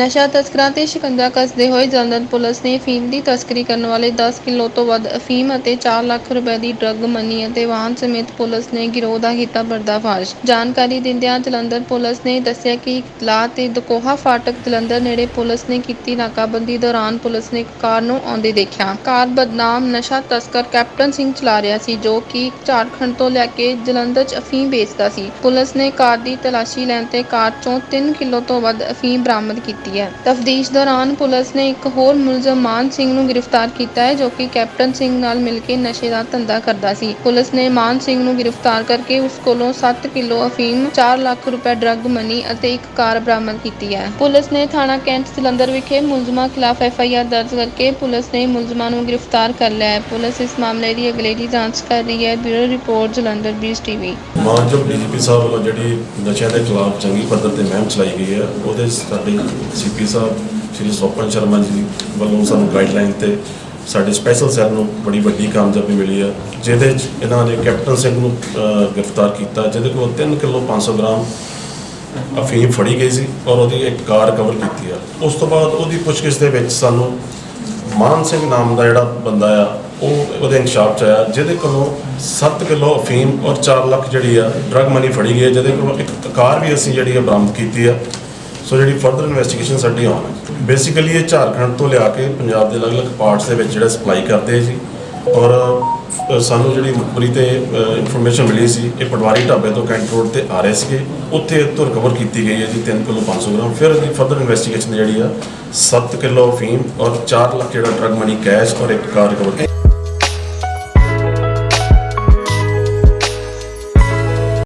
ਨਸ਼ਾ ਤਸਕਰਾਂ ਤੇ ਸ਼ਿਕੰਜਾ ਕੱਸਦੇ ਹੋਏ ਜਲੰਧਰ ਪੁਲਿਸ ਨੇ ਅਫੀਮ ਦੀ ਤਸਕਰੀ ਕਰਨ ਵਾਲੇ 10 ਕਿਲੋ ਤੋਂ ਵੱਧ ਅਫੀਮ ਅਤੇ 4 ਲੱਖ ਰੁਪਏ ਦੀ ਡਰੱਗ ਮਨੀ ਅਤੇ ਵਾਹਨ ਸਮੇਤ ਪੁਲਿਸ ਨੇ ਗਿਰੋਹ ਦਾ ਕੀਤਾ ਪਰਦਾਫਾਸ਼ ਜਾਣਕਾਰੀ ਦਿੰਦਿਆਂ ਜਲੰਧਰ ਪੁਲਿਸ ਨੇ ਦੱਸਿਆ ਕਿ ਇਤਲਾਹ ਤੇ ਦਕੋਹਾ ਫਾਟਕ ਜਲੰਧਰ ਨੇੜੇ ਪੁਲਿਸ ਨੇ ਕੀਤੀ ਨਾਕਾਬੰਦੀ ਦੌਰਾਨ ਪੁਲਿਸ ਨੇ ਇੱਕ ਕਾਰ ਨੂੰ ਆਉਂਦੇ ਦੇਖਿਆ। ਕਾਰ ਬਦਨਾਮ ਨਸ਼ਾ ਤਸਕਰ ਕੈਪਟਨ ਸਿੰਘ ਚਲਾ ਰਿਹਾ ਸੀ, ਜੋ ਕਿ ਝਾਰਖੰਡ ਤੋਂ ਲੈ ਕੇ ਜਲੰਧਰ 'ਚ ਅਫੀਮ ਵੇਚਦਾ ਸੀ। ਪੁਲਿਸ ਨੇ ਕਾਰ ਦੀ ਤਲਾਸ਼ੀ ਲੈਣ ਤੇ ਕਾਰ 'ਚੋਂ 3 ਕਿਲੋ ਤੋਂ ਵੱਧ ਅਫੀਮ ਬਰਾਮਦ ਕੀਤੀ। ਹੈ। ਤਫਤੀਸ਼ ਦੌਰਾਨ ਪੁਲਿਸ ਨੇ ਇੱਕ ਹੋਰ ਮੁਲਜ਼ਮ ਮਾਨ ਸਿੰਘ ਨੂੰ ਗ੍ਰਿਫਤਾਰ ਕੀਤਾ ਹੈ, ਜੋ ਕਿ ਕੈਪਟਨ ਸਿੰਘ ਨਾਲ ਮਿਲ ਕੇ ਨਸ਼ੇ ਦਾ ਧੰਦਾ ਕਰਦਾ ਸੀ। ਪੁਲਿਸ ਨੇ ਮਾਨ ਸਿੰਘ ਨੂੰ ਗ੍ਰਿਫਤਾਰ ਕਰਕੇ ਉਸ ਕੋਲੋਂ 7 ਕਿਲੋ ਅਫੀਮ 4 ਲੱਖ ਰੁਪਏ ਡਰੱਗ ਮਨੀ ਅਤੇ ਇੱਕ ਕਾਰ ਬਰਾਮਦ ਕੀਤੀ ਹੈ। ਪੁਲਿਸ ਨੇ ਥਾਣਾ ਕੈਂਟ ਜਲੰਧਰ ਵਿਖੇ ਮੁਲਜ਼ਮਾਂ ਖਿਲਾਫ ਐਫ ਆਈ ਆਰ ਦਰਜ ਕਰਕੇ ਪੁਲਿਸ ਨੇ ਮੁਲਜ਼ਮਾਂ ਨੂੰ ਗ੍ਰਿਫਤਾਰ ਕਰ ਲਿਆ ਹੈ। ਪੁਲਿਸ ਇਸ ਮਾਮਲੇ ਦੀ ਅਗਲੇਰੀ ਜਾਂਚ ਕਰ ਰਹੀ ਹੈ। ਬਿਊਰੋ ਰਿਪੋਰਟ, ਜਲੰਧਰ ਬੀਸ ਟੀਵੀ। ਮਾਨਯੋਗ ਡੀਜੀਪੀ ਸਾਹਿਬ ਵੱਲੋਂ ਜਿਹੜੀ ਨਸ਼ਿਆਂ ਦੇ ਖਿਲਾਫ ਚੰਗੀ ਪੱਧਰ ਤੇ ਮੁਹਿੰਮ ਚਲਾਈ ਗਈ ਹੈ, ਉਹਦੇ ਸਾਡੇ ਸੀਪੀ ਸਾਹਿਬ, ਸ਼੍ਰੀ ਸੋਪਨ ਸ਼ਰਮਾ ਜੀ ਵੱਲੋਂ ਸਾਨੂੰ ਗਾਈਡਲਾਈਨ ਤੇ ਸਾਡੇ ਸਪੈਸ਼ਲ ਸੈੱਲ ਨੂੰ ਬੜੀ ਵੱਡੀ ਕਾਮਯਾਬੀ ਮਿਲੀ ਆ, ਜਿਹਦੇ 'ਚ ਇਹਨਾਂ ਨੇ ਕੈਪਟਨ ਸਿੰਘ ਨੂੰ ਗ੍ਰਿਫਤਾਰ ਕੀਤਾ, ਜਿਹਦੇ ਕੋਲ 3 ਕਿਲੋ 500 ਗ੍ਰਾਮ ਅਫੀਮ ਫੜੀ ਗਈ ਸੀ ਔਰ ਉਹਦੀ ਇੱਕ ਕਾਰ ਕਵਰ ਕੀਤੀ ਆ। ਉਸ ਤੋਂ ਬਾਅਦ ਉਹਦੀ ਪੁੱਛਗਿੱਛ ਦੇ ਵਿੱਚ ਸਾਨੂੰ ਮਾਨ ਸਿੰਘ ਨਾਮ ਦਾ ਜਿਹੜਾ ਬੰਦਾ ਆ, ਉਹ ਉਹਦੇ ਇਨਕਸ਼ਾਫ ਚ ਆਇਆ, ਜਿਹਦੇ ਕੋਲੋਂ 7 ਕਿਲੋ ਅਫੀਮ ਔਰ 4 ਲੱਖ ਜਿਹੜੀ ਆ ਡਰਗ ਮਨੀ ਫੜੀ ਗਈ ਹੈ ਜਿਹਦੇ ਕੋਲੋਂ ਇੱਕ ਕਾਰ ਵੀ ਅਸੀਂ ਜਿਹੜੀ ਆ ਬਰਾਮਦ ਕੀਤੀ ਆ। ਸੋ ਜਿਹੜੀ ਫਰਦਰ ਇਨਵੈਸਟੀਗੇਸ਼ਨ ਸਾਡੀ ਆਨ ਹੈ ਬੇਸਿਕਲੀ ਇਹ ਝਾਰਖੰਡ ਤੋਂ ਲਿਆ ਕੇ ਪੰਜਾਬ ਦੇ ਅਲੱਗ-ਅਲੱਗ ਪਾਰਟਸ ਦੇ ਵਿੱਚ ਜਿਹੜਾ ਸਪਲਾਈ ਕਰਦੇ ਆ ਜੀ। ਔਰ ਸਾਨੂੰ ਜਿਹੜੀ ਮੁਖਬਰੀ ਤੇ ਇਨਫੋਰਮੇਸ਼ਨ ਮਿਲੀ ਸੀ, ਇਹ ਪਟਵਾਰੀ ਢਾਬੇ ਤੋਂ ਕੈਂਟ ਰੋਡ ਤੇ ਆ ਰਹੇ ਸੀਗੇ। ਉੱਥੇ ਤੋਂ ਰਿਕਵਰ ਕੀਤੀ ਗਈ ਹੈ ਜੀ 3 ਕਿਲੋ 500 ਗ੍ਰਾਮ। ਫਿਰ ਇਹਦੀ ਫਰਦਰ ਇਨਵੈਸਟੀਗੇਸ਼ਨ ਜਿਹੜੀ ਆ 7 ਕਿਲੋ ਅਫੀਮ ਔਰ 4 ਲੱਖ ਜਿਹੜਾ ਡਰਗ ਮਨੀ ਕੈਸ਼ ਔਰ ਇੱਕ ਕਾਰ ਰਿਕਵਰ